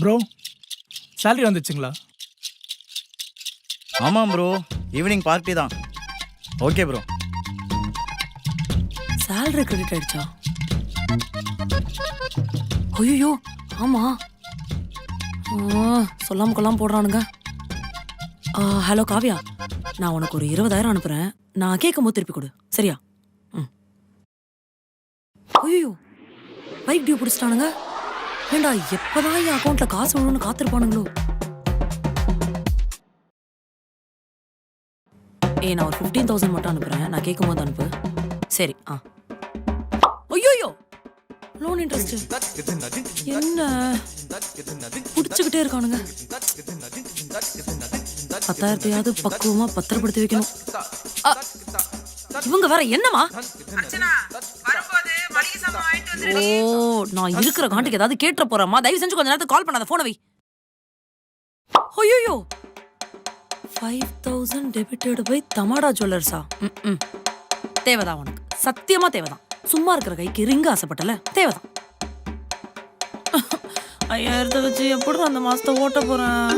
Bro salary வந்துச்சுங்களா? ஆமாம் bro evening party தான். ஓகே ப்ரோ சேலரி கிரெடிட் ஆயிடுச்சா? ஐயோ ஆமா. ஆ, சொல்லாம கொள்ளாம போடுறானுங்க. ஆ, ஹலோ காவ்யா. நான் உனக்கு ஒரு இருபதாயிரம் அனுப்புறேன். நான் கேட்கும் போது திருப்பி கொடு. சரியா? ம். ஐயோ பைக் டியூ பிடிச்சிட்டானுங்க. ஏண்டா எப்பதான் என் அக்கௌண்ட்ல காசு விழுன்னு காத்திருப்பானுங்களோ? ஏய் நான் ஒரு ஃபிஃப்டீன் தௌசண்ட் மட்டும் அனுப்புறேன். நான் கேட்கும் போது அனுப்பு. சரி ஆ. ஐயோ லோன் இன்ட்ரெஸ்ட் என்ன? புடிச்சுக்கிட்டே இருக்கானுங்க. பத்தாயிரத்தையாவது பக்குவமா பத்திரப்படுத்தி வைக்கணும். இவங்க வேற என்னமா ஓ நான் இருக்கிற காண்டுக்கு ஏதாவது கேட்டுற போறேம்மா. தயவு செஞ்சு கொஞ்ச நேரத்துக்கு கால் பண்ணாத போன வை. ஐயோ ஃபைவ் தௌசண்ட் டெபிட்டட் பை தமாடா ஜுவல்லர்ஸா ம் தேவைதான் உனக்கு. சத்தியமா தேவைதான். சும்மா இருக்கிற கைக்கு ரிங்க ஆசைப்பட்டல. தேவைதான். ஐயாயிரத்தை வச்சு எப்படி அந்த மாசத்தை ஓட்ட போறேன்?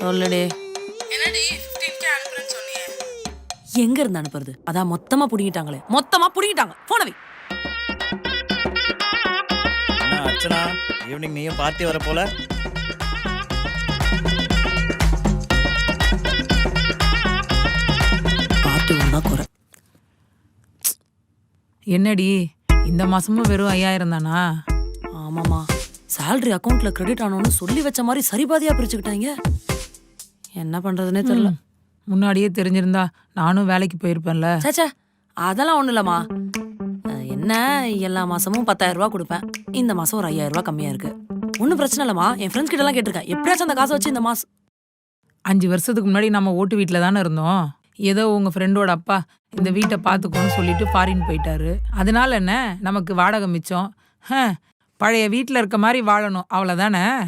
சொல்லுடே. எங்க இருந்து அனுப்புறது? அதான் மொத்தமா புடிங்கிட்டாங்களே. மொத்தமா புடிங்கிட்டாங்க. போனவை அர்ச்சனா? ஈவினிங் நீயும் பார்ட்டி வர போல? பார்ட்டி ஒன்றா குறை. என்னடி இந்த மாசமும் வெறும் ஐயாயிரம் தானா? ஆமாமா salary அக்கவுண்ட்ல கிரெடிட் ஆனோன்னு சொல்லி வச்ச மாதிரி சரிபாதியா பிரிச்சுக்கிட்டாங்க. என்ன பண்றதுனே தெரியல. முன்னாடியே தெரிஞ்சிருந்தா நானும் வேலைக்கு போயிருப்பேன்ல. சேச்சே அதெல்லாம் ஒண்ணும் இல்லம்மா. என்ன எல்லா மாசமும் பத்தாயிரம் ரூபாய் கொடுப்பேன். இந்த மாசம் ஒரு ஐயாயிரம் ரூபாய் கம்மியா இருக்கு. ஒன்றும் பிரச்சனை இல்லம்மா. என் ஃப்ரெண்ட்ஸ் கிட்ட எல்லாம் கேட்டிருக்கேன். எப்படியாச்சும் அந்த காசை வச்சு இந்த மாசம் அஞ்சு வருஷத்துக்கு முன்னாடி நம்ம ஓட்டு வீட்டில் தானே இருந்தோம். ஏதோ உங்க ஃப்ரெண்டோட அப்பா இந்த வீட்டை பார்த்துக்கோன்னு சொல்லிட்டு ஃபாரின் போயிட்டாரு. அதனால என்ன? நமக்கு வாடகை மிச்சம். ஹ, பழைய வீட்டில் இருக்க மாதிரி வாழணும். அவ்வளோதானே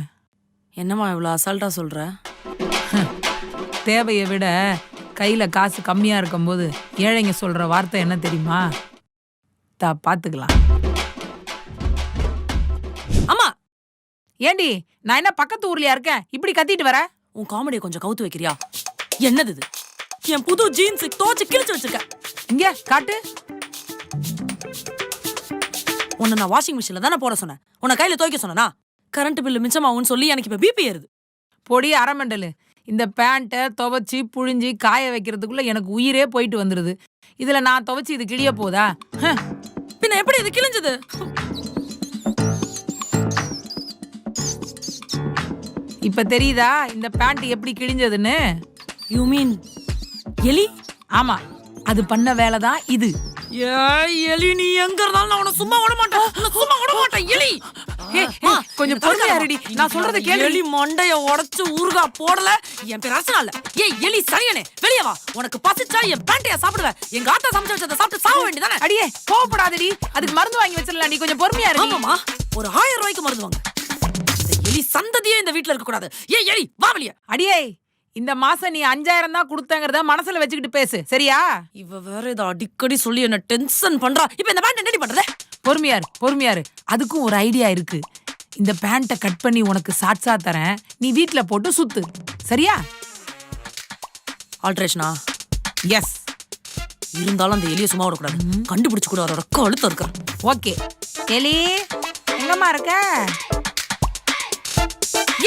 என்னம்மா இவ்வளோ அசால்ட்டா சொல்ற? தேவையை விட கையில் காசு கம்மியாக இருக்கும்போது ஏழைங்க சொல்கிற வார்த்தை என்ன தெரியுமா? தா பார்த்துக்கலாம் அம்மா! ஏண்டி நான் என்ன பக்கத்து ஊர்லயா இருக்கேன்? இப்படி கத்திட்டு வர? உன் காமெடியை கொஞ்சம் கவுத்து வைக்கிறியா? என்னது இது? என் புது ஜீன்ஸ் தோச்சு கிழிச்சு வச்சிருக்க இங்க காட்டு. உன்னை நான் வாஷிங் மிஷின்ல தானே போட சொன்னேன். உன்னை கையில துவைக்க சொன்னனா? கரண்ட் பில்லு மிச்சமாகும்னு சொல்லி எனக்கு இப்ப பிபி ஏறுது. பொடி அரைமண்டலு இந்த பேண்ட்டை துவைச்சி புழிஞ்சி காய வைக்கிறதுக்குள்ள எனக்கு உயிரே போயிட்டு வந்துடுது இதுல நான் துவைச்சி இது கிழிய போதா? ஹ, பின்ன எப்படி இது கிழிஞ்சது? இப்ப தெரியுதா இந்த பேண்ட் எப்படி கிழிஞ்சதுன்னு? யூ மீன் எலி? ஆமா அது பண்ண வேலை தான் இது. ஏய் எலி நீ எங்க இருந்தாலும் நான் உன்னை சும்மா விட மாட்டேன். சும்மா விட மாட்டேன் எலி. கொஞ்சம் பொறுமையா. இருடி. நான் சொல்றதை கேளு. எலி மண்டைய உடைச்சு ஊறுகா போடல. என் பேர் அர்ச்சனா இல்ல ஏய் எலி சனியனே வெளிய வா. உனக்கு பசிச்சா என் பேண்டைய சாப்பிடுவேன் எங்க ஆத்தா சமைச்சு வச்சதை சாப்பிட்டு சாக வேண்டியதானே அடியே கோவப்படாதடி. அதுக்கு மருந்து வாங்கி வச்சிடலாம். நீ கொஞ்சம் பொறுமையா இரு ஆமாமா ஒரு ஆயிரம் ரூபாய்க்கு மருந்து வாங்க. எலி சந்ததியே இந்த வீட்ல இருக்க கூடாது. ஏய் எலி வா வெளிய. அடியே இந்த மாசம் நீ அஞ்சாயிரம் தான் கொடுத்தங்கிறத மனசுல வச்சுக்கிட்டு பேசு. சரியா? இவ வேற இதை அடிக்கடி சொல்லி என்ன டென்ஷன் பண்றா. இப்ப இந்த பேண்ட் என்னடி பண்றது? பொறுமையாரு பொறுமையாரு. அதுக்கும் ஒரு ஐடியா இருக்கு. இந்த பேண்ட்டை கட் பண்ணி உனக்கு சாட்சா தரேன். நீ வீட்ல போட்டு சுத்து. சரியா? ஆல்ட்ரேஷனா எஸ் இருந்தாலும் அந்த எலிய சும்மா விடக்கூடாது. கண்டுபிடிச்சு கூட அவரோட கழுத்து இருக்கிறான் ஓகே எலி எங்கம்மா இருக்க?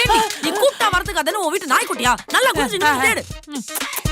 ஏடி நீ கூப்பிட்டா வரதுக்கு அதென்ன உன் வீட்டு நாய்க்குட்டியா? நல்லா குடிச்சு.